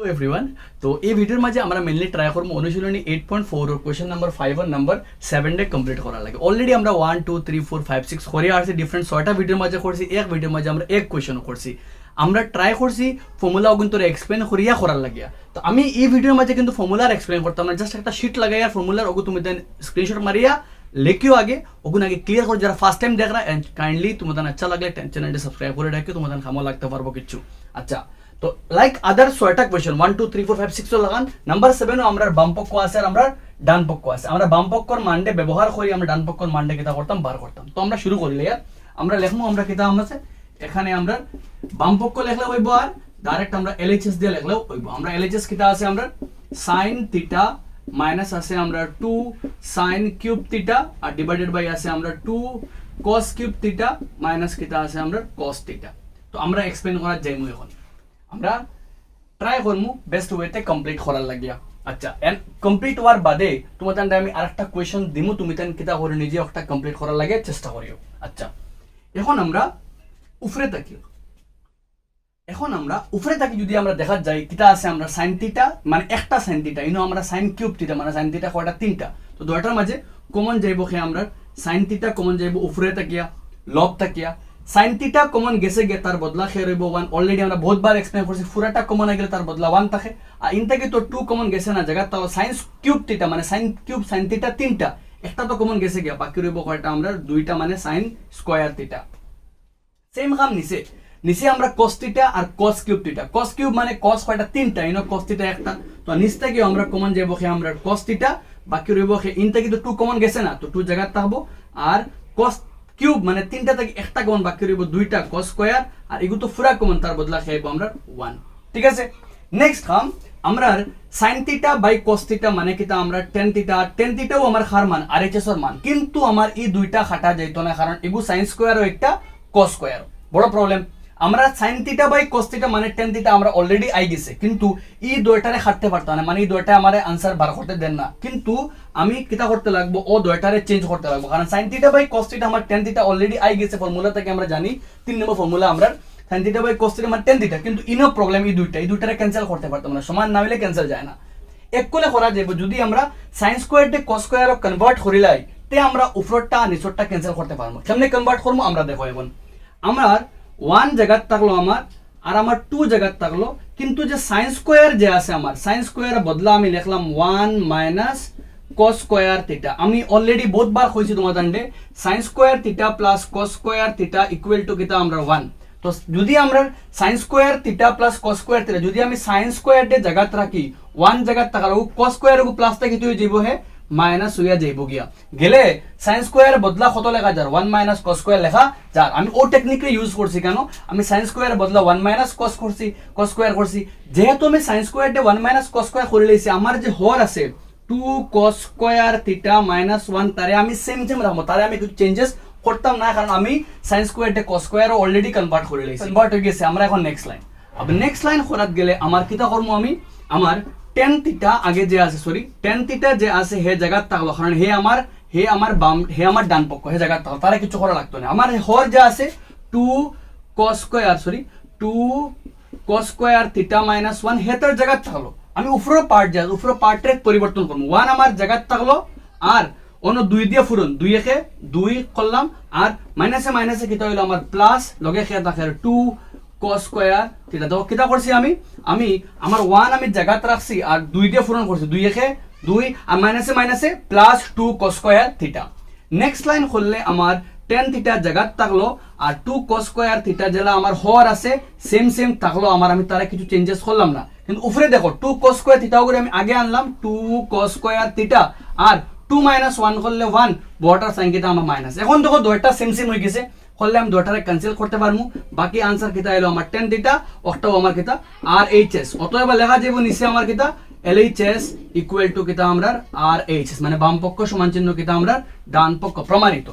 তো এভরিওয়ান তো এই ভিডিওর মাঝে আমরা মেনলি ট্রাই করব অনুশীলনী eight point four question number five আর নাম্বার সেভেন ডে কমপ্লিট করা লাগে। অলরেডি আমরা one two three four five six করে আসছি ডিফারেন্ট ছয়টা ভিডিওর মাঝে করছি, এক ভিডিওর মাঝে আমরা এক কোয়েশন করছি। আমরা ট্রাই করছি ফর্মুলাও কিন্তু এক্সপ্লেন করিয়া করার লাগিয়া। তো আমি এই ভিডিওর মাঝে কিন্তু ফর্মুলার এক্সপ্লেন করতাম না জাস্ট একটা শিট লাগাইয়া ফর্মুলার ওগু তুমি দেন স্ক্রিনশট মারিয়া লেখিও আগে ওগুলো আগে ক্লিয়ার করে, যারা ফার্স্ট টাইম দেখ রা অ্যান্ড কাইন্ডলি তোমাদের আচ্ছা লাগলে চ্যানেলটি সাবস্ক্রাইব করে রাখো, তোমাদের খামো লাগতে পারব কিছু আচ্ছা তো লাইক আদার ছয়টা question one two three four five six লাগান নাম্বার সেভেনও আমরা বাম পক্ষ আছে, আর আমরা ডান পক্ষ আছে। আমরা বাম পক্ষর মানডে ব্যবহার করি, আমরা ডান পক্ষর মানডে কিতা করতাম, বার করতাম। তো আমরা শুরু করি ইয়ার আমরা লেখবো, আমরা কিতা আছে? এখানে আমরা বাম পক্ষ লেখলে হইব আর ডাইরেক্ট আমরা এলএইচএস দিয়ে লেখলেও হইব। আমরা এলএইচএস কিতা আছে, আমরা সাইন থিটা মাইনাস আছে, আমরা টু সাইন কিউব থিটা আর ডিভাইডেড বাই আছে, আমরা two cos cube theta minus কিতা আছে, আমরা কস থিটা তো আমরা এক্সপ্লেন করার যাইমু এখন। আমরা ট্রাই করমু বেস্ট ওয়েতে কমপ্লিট করার লাগিয়া। আচ্ছা এন্ড কমপ্লিট হওয়ার বাদে তোমার তান্ডে আমি আরেকটা কোয়েশন দিমু, তুমি তান কিতা করে নিজে একটা কমপ্লিট করার লাগে চেষ্টা করিও। আচ্ছা এখন আমরা উফরে তাকিও। এখন আমরা উপরে থাকি যদি আমরা দেখা যাই কিতা আছে আমরা সাইন থিটা মানে একটা সাইন থিটা ইনো আমরা সাইন কিউব থিটা মানে সাইন থিটা কয়টা? তিনটা। তো দুটার মাঝে কমন যাইব খে আমরা সাইন থিটা কমন যাইব উপরে তাকিয়া, লব তাকিয়া। সাইন থিটা কমন গেছে গে তার বদলা খে রইব ওয়ান অলরেডি আমরা বহুতবার এক্সপ্লেন করছি পুরাটা কমন গেলে তার বদলা ওয়ান থাকে। আর ইন থেকে তো টু কমন গেছে না জায়গা তাহলে সাইন্স কিউব থিটা মানে সাইন কিউব সাইন থিটা তিনটা। একটা তো কমন গেছে গিয়া, বাকি রইব কয়টা আমরা? দুইটা মানে সাইন স্কোয়ার থিটা সেম কাম নিচে। নিচে আমরা cos থিটা আর cos cube theta cos cube মানে cos কয়টা? তিনটা। ইনো cos থিটা একটা। তো নিচ থেকে আমরা কমন যাব খে আমরা cos থিটা বাকি রইব খে ইন থেকে তো টু কমন গেছে না। তো টু জায়গা থাকব আর cos কিউব মানে তিনটা থেকে একটা কমন বাকি রইব, দুইটা কস স্কোয়ার আর এগুলো তো ফুরা কমন, তার বদলা খাইব আমরা ওয়ান ঠিক আছে? নেক্সট কাম আমরা sine theta by cos theta মানে কিতা? আমরা টেন থিটা টেন থিটাও আমার হার মান আর এইচ এর মান। কিন্তু আমার এই দুইটা খাটা যাইতো না, কারণ এগু সাইন স্কোয়ারও একটা কস স্কোয়ার বড় প্রবলেম আমরা sine theta by cos theta মানে টেন থিটা আমরা অলরেডি আই গেছে। কিন্তু ই দুইটারে খাটতে পারতাম না মানে এই দুইটা আমার আনসার বার করতে দেন না। কিন্তু আমি কিতা করতে লাগবো ও দুইটারে চেঞ্জ করতে লাগবো। কারণ sine theta by cos theta আমার টেন থিটা অলরেডি আই গেছে ফর্মুলা থেকে আমরা জানি, তিন নম্বর ফর্মুলা আমরা sine theta by cos theta মানে টেন থিটা। কিন্তু ইনো প্রবলেম এই দুইটা এই দুইটারে ক্যান্সেল করতে পারতাম না। সমান না হইলে ক্যান্সেল যায় না। এক কোলে করা যাবে যদি আমরা সাইন স্কোয়ার ডে cos স্কোয়ার কনভার্ট করিলাই তে আমরা উপরটা নিচরটা ক্যান্সেল করতে পারব। কেমনে কনভার্ট করব, আমরা দেখো এখন আমার ওয়ান জায়গাত থাকল আমার, আর আমার টু জায়গাত থাকল। কিন্তু যে সাইন স্কোয়ার যে আছে আমার সাইন স্কোয়ার বদলা আমি লিখলাম one minus cos square theta আমি অলরেডি বহুতবার কইছি তোমার দান্ডে sine square theta plus cos square theta equal to কিতা আমরা ওয়ান তো যদি আমরা sine square theta plus cos square theta যদি আমি সাইন স্কোয়ার ডে জায়গাত রাখি ওয়ান জায়গাত থাকার cos স্কোয়ার প্লাস থাকি তুই যাইব হে মাইনাস হইয়া যাইব গিয়া। গেলে সাইন স্কোয়ার বদলা কত লেখা যার ওয়ান মাইনাস কস স্কোয়ার লেখা যার আমি ও টেকনিকে ইউজ করছি কেন? আমি সাইন স্কোয়ার বদলা ওয়ান মাইনাস কস করছি কস স্কোয়ার করছি যেহেতু আমি সাইন স্কোয়ার ডে ওয়ান মাইনাস কস স্কোয়ার করে লইছি আমার যে হর আছে two cos square theta minus one তারে আমি সেম সেম রাখব তারে আমি কিছু চেঞ্জেস করতাম না কারণ আমি সাইন স্কোয়ার ডে কস স্কোয়ার অলরেডি কনভার্ট করে লইছি কনভার্ট হয়ে গেছে। আমরা এখন নেক্সট লাইন আবার নেক্সট লাইন করাত গেলে আমার কিতা করব আমি? আমার টেন থিটা আগে যে আছে সরি টেন থিটা যে আছে, হে জায়গাত থাকল কারণ হে আমার হে আমার বাম, হে আমার ডান পক্ষ, হে জায়গাত থাকল তারা কিছু করা লাগতো না আমার হর যে আছে two cos square sorry two cos square theta minus one হে তার জায়গাত থাকল আমি উপরের পার্ট যে উপরের পার্টের পরিবর্তন করব ওয়ান আমার জায়গাত থাকল আর অন্য দুই দিয়ে ফুরন দুই একে, দুই করলাম আর মাইনাসে মাইনাসে কিতা হইল আমার প্লাস লগে খেয়ে থাকে টু cos স্কয়ার, থিটা। দেখো কিটা করছি আমি? আমি আমার ওয়ান আমি জায়গাত রাখছি আর দুই পূরণ করছি দুই একে, দুই আর মাইনাসে মাইনাসে plus two cos square theta. Next line করলে আমার টেন থিটা জায়গাত থাকল আর টু cos স্কয়ার থিটা যেটা আমার হওয়ার আছে সেম সেম থাকল আমার আমি তারা কিছু চেঞ্জেস করলাম না। কিন্তু উপরে দেখো টু cos স্কয়ার থিটা করে আমি আগে আনলাম। Two cos square theta. আর টু মাইনাস ওয়ান করলে ওয়ান বড়টার সংখ্যাটা আমার মাইনাস এখন দেখো দুইটা সেম সেম হয়ে গেছে। করলে আমি দুটারে ক্যান্সেল করতে পারব বাকি আনসার কিতা এলো? আমার টেন থিটা ওটাও আমার কিতা? আর এইচ এস অতএব লেখা যাব নিচে আমার কিতা? L H S equal to কিতা আমরা আর এইচ এস মানে বাম পক্ষ সমান চিহ্ন কিতা আমরা ডান পক্ষ, প্রমাণিত।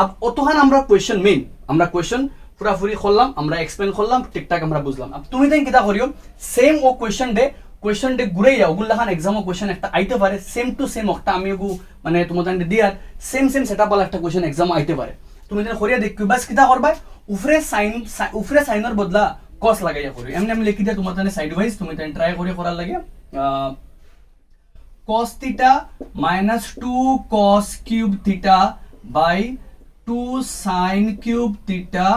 আব অতখান আমরা কোয়েশ্চন মেইন আমরা কোয়েশ্চন পুরাপুরি করলাম, আমরা এক্সপ্লেন করলাম, ঠিকঠাক আমরা বুঝলাম। তুমি তাই কিতা করিও? সেম ও কোয়েশ্চন ডে কোয়েশ্চন ডে ঘুরে যাও। ওগুলো লেখান এক্সামও কোয়েশ্চন একটা আইতে পারে। সেম টু সেম একটা আমি মানে তোমাদের দিয়ার। সেম সেম সেট আপ একটা কোয়েশ্চন এক্সাম আইতে পারে। তুমি যেন করিয়া দেখি বাস কিতা করবা উফরে সাইন উফরে সাইনের বদলা কস লাগাইয়া করি এমনি আমি লিখি দিয়া তোমার তানে সাইড ওয়াইজ তুমি তানে ট্রাই করে করার লাগে। cos theta minus 2 cos cube theta by 2 sin cube theta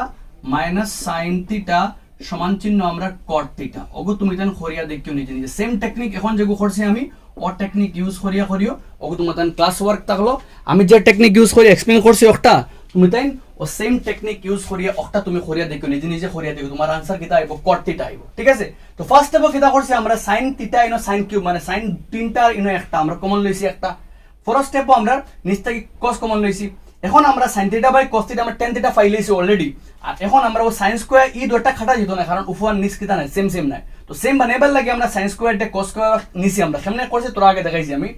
minus sin theta সমান চিহ্ন আমরা cot theta ওগো তুমি তান খরিয়া দেখিও নিজে নিজে। সেম টেকনিক এখন যেগু করছি আমি ও টেকনিক ইউজ করিয়া করিও ওগো তোমার তান ক্লাস ওয়ার্ক থাকল আমি যে টেকনিক ইউজ করি এক্সপ্লেন করছি একটা তুমি তাই ও সেম টেকনিক ইউজ করিয়া একটা তুমি খরিয়া দেখিও নিজে নিজে খরিয়া দেখো, তোমার আনসার কিতা আইব theta আইব ঠিক আছে? তো ফার্স্ট স্টেপ কিতা করছি আমরা sin theta ইনো sin cube মানে sin তিনটা ইনো একটা, আমরা কমন লইছি একটা। ফার্স্ট স্টেপ আমরা নিচ থেকে cos কমন লইছি এখন আমরা sin theta by cos theta আমরা tan theta ফাইল লইছি অলরেডি আর এখন আমরা ও sin স্কয়ার ই দুটা খাটা যেত না কারণ উপর নিচ কিতা নাই সেম সেম নাই। তো সেম বানাইবার লাগে আমরা sin স্কয়ার তে cos স্কয়ার নিছি আমরা। কেমনে করছি তোরা আগে দেখাইছি আমি।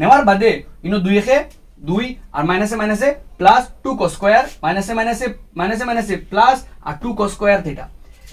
নেওয়ার বাদে ইনো দুই একে দুই আর মাইনাসে মাইনাসে প্লাস টু কস স্কোয়ার মাইনাসে মাইনাসে মাইনাসে মাইনাসে প্লাস আর টু কস স্কোয়ার থিটা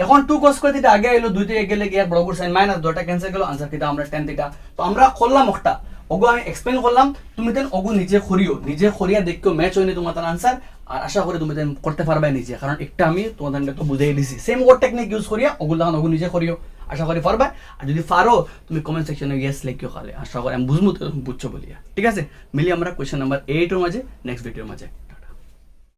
এখন টু কস স্কোয়ার থিটা আগে এলো দুই থেকে গেলে গিয়ে বড় সাইন মাইনাস দুটা ক্যান্সেল গেল আনসার থিটা আমরা টেন থিটা তো আমরা করলাম একটা। ওগো আমি এক্সপ্লেন করলাম, তুমি তেন ওগো নিজে করিও, নিজে করিয়া দেখিও ম্যাচ হয়নি তোমার তার আনসার আর আশা করি তুমি তেন করতে পারবে নিজে, কারণ একটা আমি তোমাদের তো বুঝাই দিছি। সেম ওর টেকনিক ইউজ করিয়া ওগুলো ওগো নিজে করিও। আশা করি পারবে। আর যদি পারো, তুমি কমেন্ট সেকশনে ইয়েস লিখিও খালে আশা করি আমি বুঝব তো বুঝছ বলিয়া। ঠিক আছে? মিলি আমরা কোয়েশ্চেন নাম্বার এইটের মাঝে নেক্সট ভিডিওর মাঝে।